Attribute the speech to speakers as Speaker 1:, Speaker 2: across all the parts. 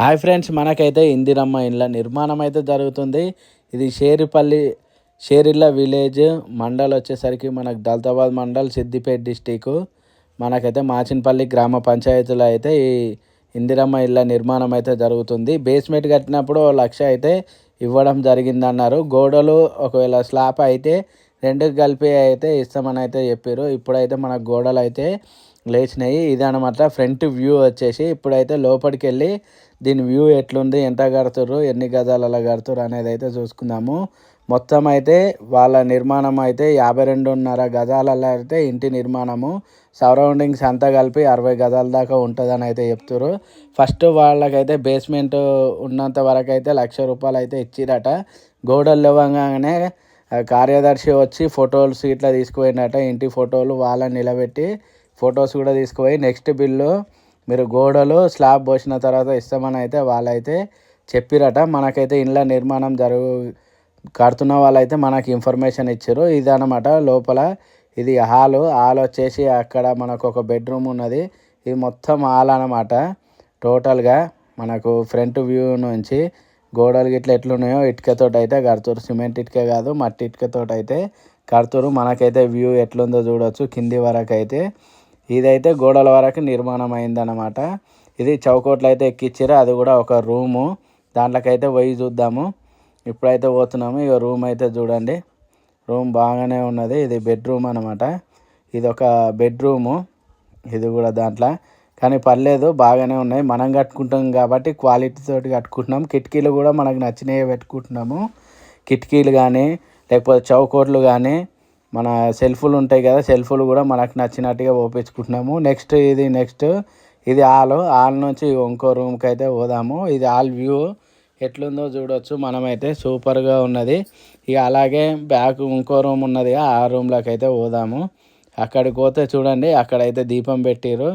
Speaker 1: Hi friends మనకైతే ఇందిరమ్మ ఇళ్ళ నిర్మాణం అయితే జరుగుతుంది. ఇది షేరిపల్లి షేరిల్ల విలేజ్ మండల్ వచ్చేసరికి మనకు దళితాబాద్ మండల్ సిద్దిపేట డిస్టిక్. మనకైతే మాచినపల్లి గ్రామ పంచాయతీలో అయితే ఈ ఇందిరమ్మ ఇళ్ళ నిర్మాణం అయితే జరుగుతుంది. బేస్మెంట్ కట్టినప్పుడు లక్ష అయితే ఇవ్వడం జరిగిందన్నారు. గోడలు ఒకవేళ స్లాబ్ అయితే రెండు కలిపి అయితే ఇస్తామని అయితే చెప్పారు ఇప్పుడైతే మన గోడలు అయితే లేచినాయి. ఇదనమాట ఫ్రంట్ వ్యూ వచ్చేసి. ఇప్పుడైతే లోపలికి వెళ్ళి దీని వ్యూ ఎట్లుంది ఎంత కడుతుర్రు ఎన్ని గజాలలో కడుతుర్రు అనేది అయితే చూసుకుందాము. మొత్తం అయితే వాళ్ళ నిర్మాణం అయితే యాభై రెండున్నర గజాలలో అయితే ఇంటి నిర్మాణము. సరౌండింగ్స్ అంతా కలిపి అరవై గజాల దాకా ఉంటుందని అయితే చెప్తారు ఫస్ట్ వాళ్ళకైతే బేస్మెంట్ ఉన్నంత వరకు అయితే లక్ష రూపాయలు అయితే ఇచ్చిరట. గోడలు ఇవ్వగానే కార్యదర్శి వచ్చి ఫోటోలు ఇట్లా తీసుకుపోయినట. ఇంటి ఫోటోలు వాళ్ళని నిలబెట్టి ఫొటోస్ కూడా తీసుకుపోయి నెక్స్ట్ బిల్లు మీరు గోడలు స్లాబ్ పోసిన తర్వాత ఇస్తామని అయితే వాళ్ళైతే చెప్పిరట. మనకైతే ఇండ్ల నిర్మాణం జరుగు కడుతున్న వాళ్ళైతే మనకి ఇన్ఫర్మేషన్ ఇచ్చారు ఇదనమాట లోపల ఇది హాలు. హాల్ వచ్చేసి అక్కడ మనకు ఒక బెడ్రూమ్ ఉన్నది. ఇది మొత్తం హాల్ అనమాట టోటల్గా మనకు ఫ్రంట్ వ్యూ నుంచి గోడలు గిట్ల ఎట్లున్నాయో ఇటుకతోటి అయితే కడుతురు సిమెంట్ ఇటుక కాదు మట్టి ఇటుకతోటి అయితే కడుతురు మనకైతే వ్యూ ఎట్లుందో చూడవచ్చు కింది వరకు అయితే ఇదైతే గోడల వరకు నిర్మాణం అయిందనమాట ఇది చౌకోట్లు అయితే ఎక్కిచ్చారు అది కూడా ఒక రూము. దాంట్లోకైతే పోయి చూద్దాము. ఇప్పుడైతే పోతున్నాము ఇక రూమ్ అయితే చూడండి. రూమ్ బాగానే ఉన్నది ఇది బెడ్రూమ్ అనమాట ఇది ఒక బెడ్రూము ఇది కూడా దాంట్లో. కానీ పర్లేదు బాగానే ఉన్నాయి. మనం కట్టుకుంటాం కాబట్టి క్వాలిటీ తోటి కట్టుకుంటున్నాం. కిటికీలు కూడా మనకు నచ్చినవి పెట్టుకుంటున్నాము. కిటికీలు కానీ లేకపోతే చౌకోట్లు కానీ మన సెల్ఫ్లు ఉంటాయి కదా సెల్ఫ్లు కూడా మనకు నచ్చినట్టుగా ఓపించుకుంటున్నాము. నెక్స్ట్ ఇది నెక్స్ట్ ఇది హాల్. హాల్ నుంచి ఇంకో రూమ్కి అయితే పోదాము. ఇది హాల్ వ్యూ. ఎట్లుందో చూడవచ్చు మనమైతే సూపర్గా ఉన్నది. ఇక అలాగే బ్యాక్ ఇంకో రూమ్ ఉన్నది ఆ రూమ్లోకి అయితే పోదాము. అక్కడికి పోతే చూడండి అక్కడైతే దీపం పెట్టిరు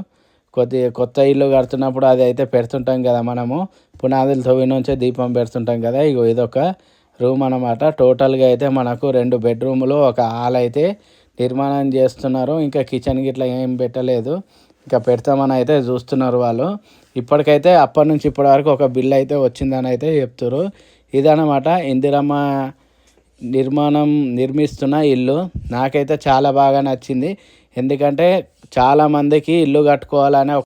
Speaker 1: కొద్ది కొత్త ఇల్లు కడుతున్నప్పుడు అది అయితే పెడుతుంటాం కదా మనము. పునాదులు తవ్వి నుంచే దీపం పెడుతుంటాం కదా. ఇగో ఇదొక రూమ్ అనమాట టోటల్గా అయితే మనకు రెండు బెడ్రూములు ఒక హాల్ అయితే నిర్మాణం చేస్తున్నారు. ఇంకా కిచెన్ గిట్లా ఏం పెట్టలేదు. ఇంకా పెడతామని అయితే చూస్తున్నారు వాళ్ళు. ఇప్పటికైతే అప్పటి నుంచి ఇప్పటి వరకు ఒక బిల్ అయితే వచ్చిందని అయితే చెప్తారు ఇదనమాట ఇందిరమ్మ నిర్మాణం నిర్మిస్తున్న ఇల్లు. నాకైతే చాలా బాగా నచ్చింది. ఎందుకంటే చాలామందికి ఇల్లు కట్టుకోవాలనే